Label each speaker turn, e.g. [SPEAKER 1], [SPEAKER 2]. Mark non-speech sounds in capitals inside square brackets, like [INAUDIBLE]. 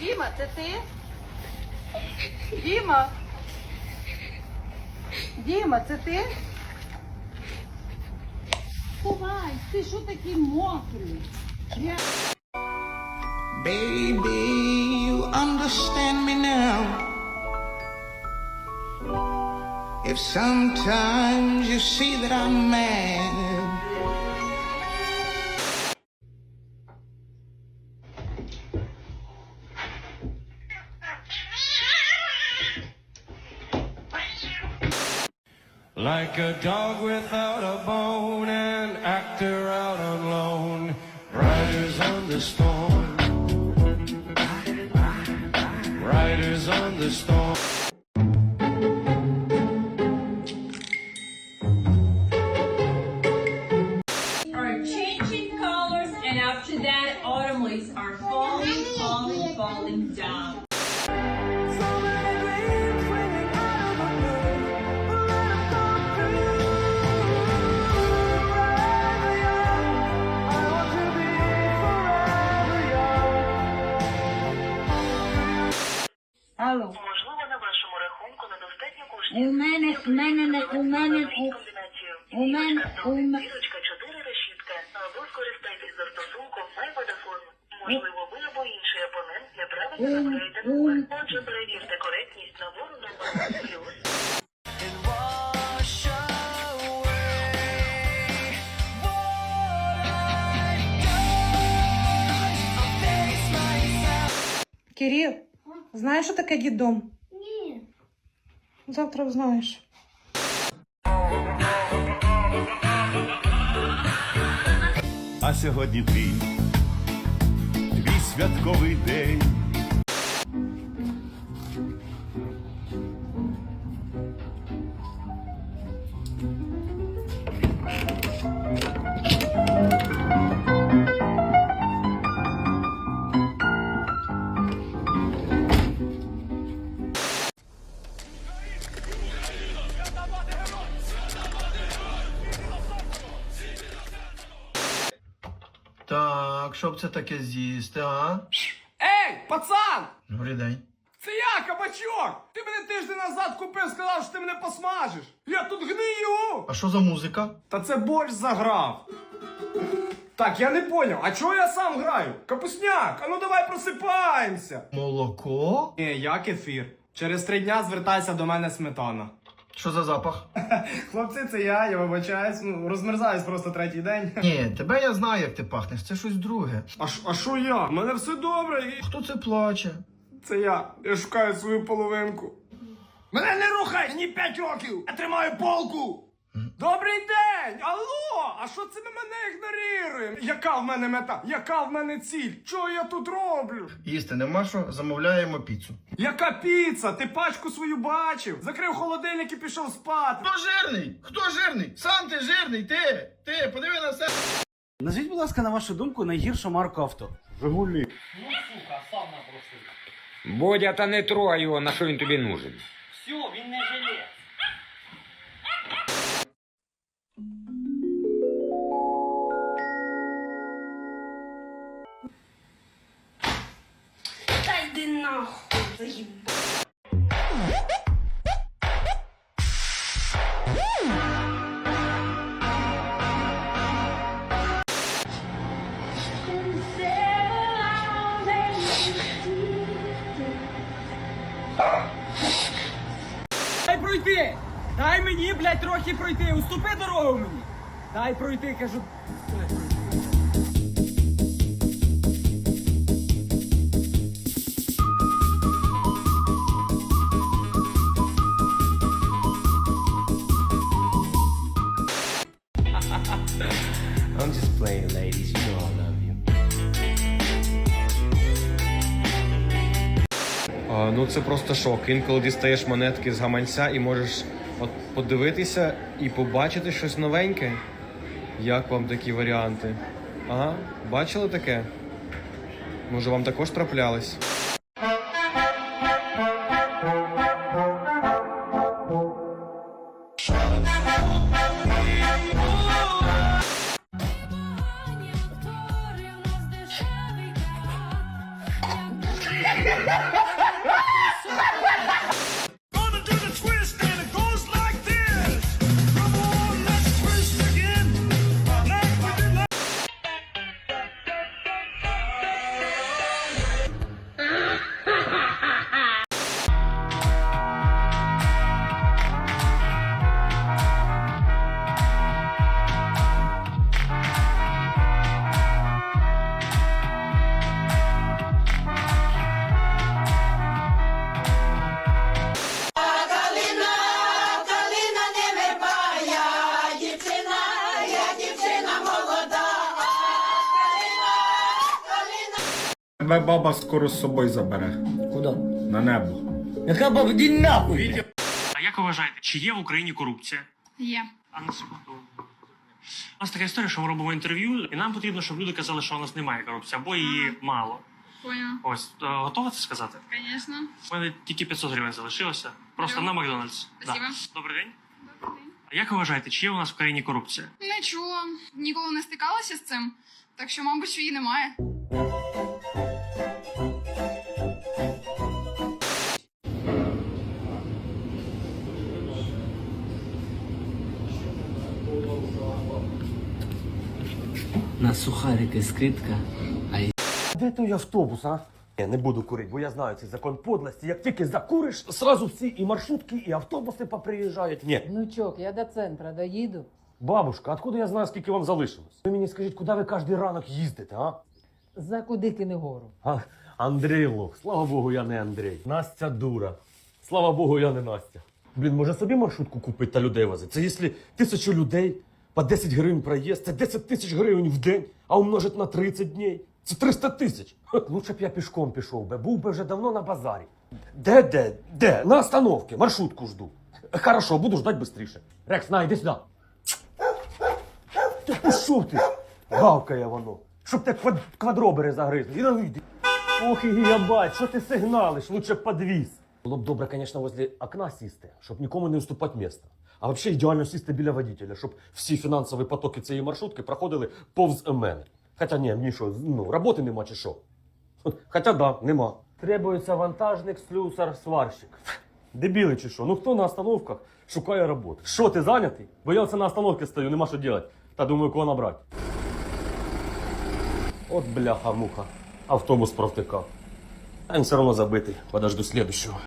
[SPEAKER 1] Діма, це ти? Діма? Діма, це ти? Ховай, ти що такий мокрий? Я...
[SPEAKER 2] Baby, you understand me now. If sometimes you see that I'm mad,
[SPEAKER 3] Like a dog without a bone, an actor out on loan, riders on the storm. Riders on the storm.
[SPEAKER 4] Алло.
[SPEAKER 5] Можливо, на вашому рахунку недостатньо коштів.
[SPEAKER 4] У мене, в мене, не- у мене, у, у мене, у мене,
[SPEAKER 5] зірочка 4 решітка. Або скористайтесь застосунком iPadafone. Можливо, ви або інший опонент неправильно набираєте номер. Отже, перевірте коректність набору номера плюс.
[SPEAKER 1] Кирил, знаєш, що таке дідом? Ні. Завтра узнаєш.
[SPEAKER 6] А сьогодні твій, твій святковий день.
[SPEAKER 7] Так, що б це таке з'їсти, а?
[SPEAKER 8] Ей, пацан!
[SPEAKER 7] Добрий день.
[SPEAKER 8] Це я, кабачок! Ти мене тиждень назад купив, сказав, що ти мене посмажиш. Я тут гнию!
[SPEAKER 7] А що за музика?
[SPEAKER 8] Та це борщ заграв. Так, я не поняв, а чого я сам граю? Капусняк, а ну давай просипаємося.
[SPEAKER 7] Молоко?
[SPEAKER 8] Ні, я кефір. Через три дня звертайся до мене сметана.
[SPEAKER 7] Що за запах? [LAUGHS]
[SPEAKER 8] Хлопці, це я, я вибачаюсь, ну розмерзаюсь просто третій день.
[SPEAKER 7] Ні, тебе я знаю, як ти пахнеш, це щось друге.
[SPEAKER 8] А ш- а що я? У мене все добре. І...
[SPEAKER 7] Хто це плаче?
[SPEAKER 8] Це я. Я шукаю свою половинку. Мене не рухай! Мені п'ять років! Я тримаю полку! Добрий день! Алло! А що це ви мене ігноруєте? Яка в мене мета? Яка в мене ціль? Що я тут роблю?
[SPEAKER 7] Їсти нема що, замовляємо піцу.
[SPEAKER 8] Яка піца? Ти пачку свою бачив? Закрив холодильник і пішов спати.
[SPEAKER 7] Хто жирний? Хто жирний? Сам ти жирний, ти! Ти, подиви на себе.
[SPEAKER 9] Назвіть, будь ласка, на вашу думку, найгіршу марку авто. Жигулі.
[SPEAKER 10] Бодя, та не трогай його, на що він тобі нужен.
[SPEAKER 9] Все, він не жиле.
[SPEAKER 11] Нахуй, заїб.
[SPEAKER 8] Дай пройти! Дай мені, блядь, трохи пройти! Уступи дорогу мені! Дай пройти, кажу. Дай пройти.
[SPEAKER 3] Ladies. You know I love you. А, ну це просто шок. Інколи дістаєш монетки з гаманця і можеш от подивитися і побачити щось новеньке. Як вам такі варіанти? Ага, бачили таке? Може, вам також траплялись?
[SPEAKER 8] Hahahaha [LAUGHS] Тебе баба скоро з собою забере.
[SPEAKER 10] Куда?
[SPEAKER 8] На небо.
[SPEAKER 10] Яка баба, іди нахуй!
[SPEAKER 12] А як ви вважаєте, чи є в Україні корупція?
[SPEAKER 1] Є.
[SPEAKER 12] А на секунду. У нас така історія, що ми робимо інтерв'ю, і нам потрібно, щоб люди казали, що у нас немає корупції, або її мало.
[SPEAKER 1] Понял.
[SPEAKER 12] Ось, е, готова це сказати?
[SPEAKER 1] Конечно.
[SPEAKER 12] У мене тільки 500 гривень залишилося. Просто на Макдональдс.
[SPEAKER 1] Спасибо.
[SPEAKER 12] Добрий день. А як ви вважаєте, чи є у нас в країні корупція?
[SPEAKER 1] Не чула. Ніколи не стикалася з цим. Так що, мабуть, її немає.
[SPEAKER 10] Сухарики скидка.
[SPEAKER 9] Де той автобус, а? Я не буду курити, бо я знаю цей закон подлості. Як тільки закуриш, сразу всі і маршрутки, і автобуси поприїжджають. Ні.
[SPEAKER 1] Внучок, я до центра доїду.
[SPEAKER 9] Бабушка, откуда я знаю, скільки вам залишилось? Ви мені скажіть, куди ви кожен ранок їздите, а?
[SPEAKER 1] За куди ти не гору?
[SPEAKER 9] а? Андрій Лох. Слава Богу, я не Андрій. Настя дура. Слава Богу, я не Настя. Блін, може собі маршрутку купити та людей возити? Це якщо тисячу людей по 10 гривень проїзд, це 10 тисяч гривень в день, а умножить на 30 днів. Це 300 тисяч. [LAUGHS] Лучше б я пішком пішов би, був би вже давно на базарі. Де, де, де? На остановці, маршрутку жду. Хорошо, буду ждать швидше. Рекс, на, йди сюди. Ти пішов ти? Гавкає воно. Щоб те квад... квадробери загризли. І ну. Ох і гігабайт, що ти сигналиш? Лучше б подвіз. Було б добре, звісно, возле окна сісти, щоб нікому не уступати місце. А взагалі ідеально сісти біля водителя, щоб всі фінансові потоки цієї маршрутки проходили повз мене. Хоча ні, мені що, ну, роботи нема чи що. [LAUGHS] Хоча да, нема. Требується вантажник, слюсар, сварщик. Дебіли чи що? Ну хто на остановках шукає роботу? Що, ти зайнятий? Бо я оце на остановці стою, нема що робити. Та думаю, кого набрати. От бляха-муха. Автобус провтикав. А він все одно забитий. Подожду слідущого.